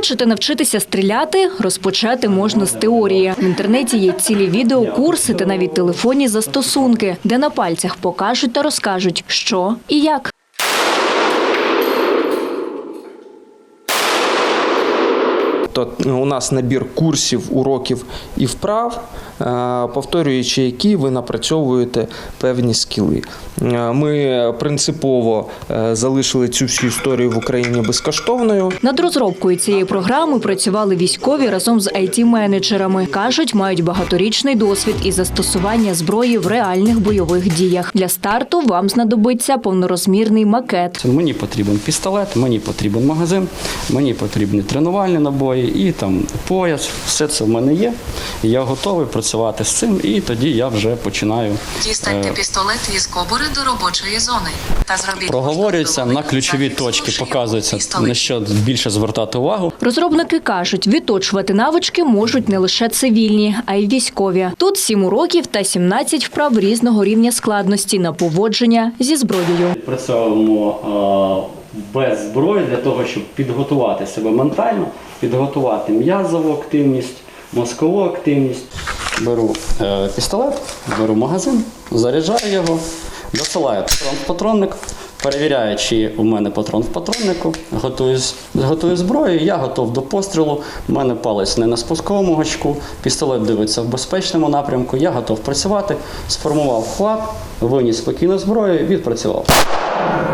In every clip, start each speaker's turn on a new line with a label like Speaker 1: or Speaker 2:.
Speaker 1: Хочете навчитися стріляти? Розпочати можна з теорії. В інтернеті є цілі відеокурси та навіть телефонні застосунки, де на пальцях покажуть та розкажуть, що і як.
Speaker 2: То у нас набір курсів, уроків і вправ, повторюючи які ви напрацьовуєте певні скіли. Е, Ми принципово е, залишили цю всю історію в Україні безкоштовною.
Speaker 1: Над розробкою цієї програми працювали військові разом з it – кажуть, мають багаторічний досвід із застосування зброї в реальних бойових діях. Для старту вам знадобиться повнорозмірний макет.
Speaker 3: Мені потрібен пістолет, мені потрібен магазин, мені потрібні тренувальні набої і там пояс. Все це в мене є. Я готовий працювати з цим, і тоді я вже починаю.
Speaker 4: Дістаньте
Speaker 3: е,
Speaker 4: пістолет із кобури до робочої зони та зробіть
Speaker 3: Проговорюється на ключові точки, показується на що більше звертати увагу.
Speaker 1: Розробники кажуть, відточувати навички можуть не лише цивільні, а й військові. Тут 7 уроків та 17 вправ різного рівня складності на поводження зі зброєю.
Speaker 3: Працюємо без зброї для того, щоб підготувати себе ментально, підготувати м'язову активність, мозкову активність. Беру е, пістолет, беру магазин, заряджаю його, досилаю патрон в патронник, перевіряю, чи у мене патрон в патроннику, готую, готую зброю, я готов до пострілу. У мене палець не на спусковому гачку, пістолет дивиться в безпечному напрямку, я готов працювати, сформував хват, виніс спокійно зброю, відпрацював.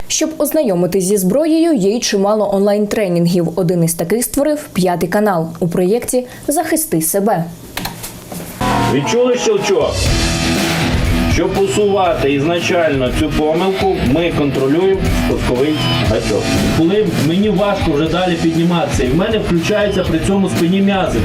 Speaker 1: Щоб ознайомитись зі зброєю, є й чимало онлайн-тренінгів. Один із таких створив п'ятий канал у проєкті Захисти себе.
Speaker 5: Відчули щелчок? Щоб усувати ізначально цю помилку, ми контролюємо спусковий гачок. Коли мені важко вже далі підніматися, і в мене включаються при цьому спині м'язи.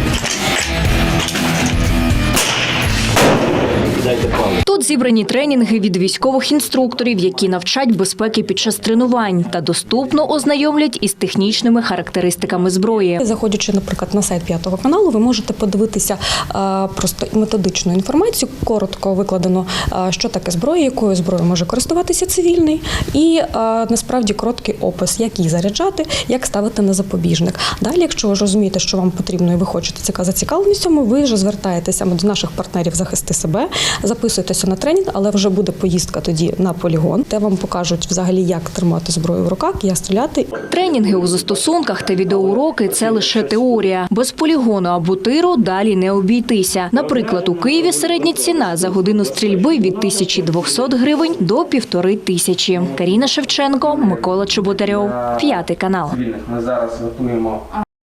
Speaker 1: Тут зібрані тренінги від військових інструкторів, які навчать безпеки під час тренувань та доступно ознайомлять із технічними характеристиками зброї.
Speaker 6: Заходячи, наприклад, на сайт п'ятого каналу, ви можете подивитися е, просто методичну інформацію, коротко викладено, е, що таке зброя, якою зброєю може користуватися цивільний, і е, насправді короткий опис, як її заряджати, як ставити на запобіжник. Далі, якщо ви розумієте, що вам потрібно і ви хочете ціка- зацікавлені в цьому, ви вже звертаєтеся до наших партнерів захисти себе, записуєтеся на тренінг, але вже буде поїздка тоді на полігон, де вам покажуть взагалі, як тримати зброю в руках, як стріляти
Speaker 1: Тренінги у застосунках та відеоуроки це лише теорія. Без полігону або тиру далі не обійтися. Наприклад, у Києві середня ціна за годину стрільби від 1200 гривень до півтори тисячі. Каріна Шевченко, Микола Чеботарьов, п'ятий канал.
Speaker 2: Ми зараз готуємо